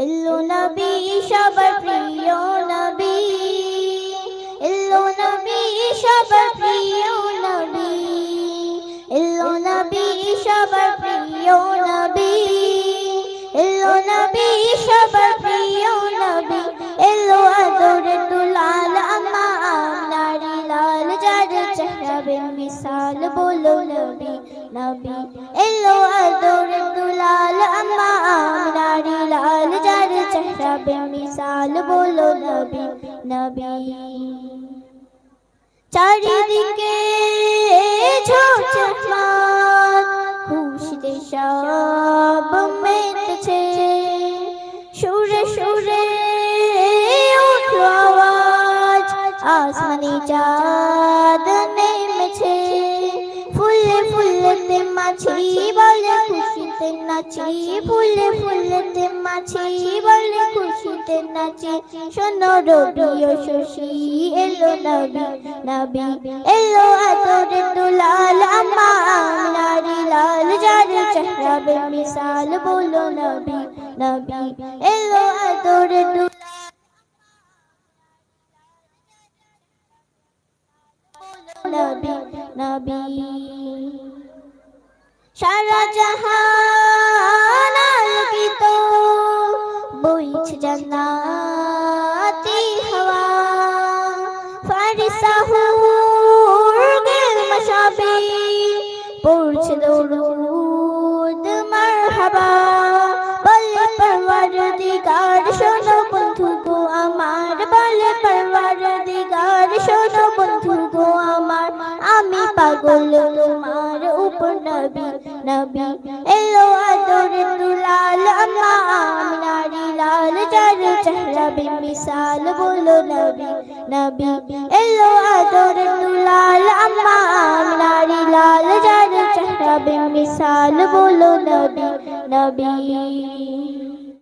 এলো নবী, সবার প্রিয় নবী। এলো নবী, সবার প্রিয় নবী। এলো নবী, সবার প্রিয় নবী। এলো নবী, সবার প্রিয় নবী। এলো আদরে দুলাল আমা নারী লাল, যার চেহারা মিসাল বলো নবী নবী। এলো আদরে দুলাল চেহারা মিসাল বলো নবী নবী। চারিদিকে ঝোঁচমান খুশিতে সব মেতেছে। সুরে সুরে আওয়াজ, আসমানি চাঁদ। ফুলেতে মাছি, বলে খুশিতে নাচি, ফুলে ফুলেতে মাছি, বলে খুশিতে নাচি। শোনো রবি ও শশী, এলো নবী নবী, এলো আদরে দুলাল আমা নারী লাল, যার চেহারা বে মিসাল বলো নবী নবী, এলো আদরে দুলাল নবী নবী। সারা জাহান আলোকিত। বইছে জান্নাতি হাওয়া। ফারিসাহুর গেল মশাবি পড়ছে দরুদ, মারহাবা। বলে পরওয়ারদিগার, শোনো বন্ধু গো আমার। বলে পরওয়ারদিগার, শোনো বন্ধু গো আমার। আমি পাগল নবী নবী, এলো আদর আম্মা আমি নারী লাল যার চেহারা মিসাল বলো নবী নবী, এলো আদর আম্মা আমি নারী লাল যার চেহারা মিসাল বলো নবী নবী।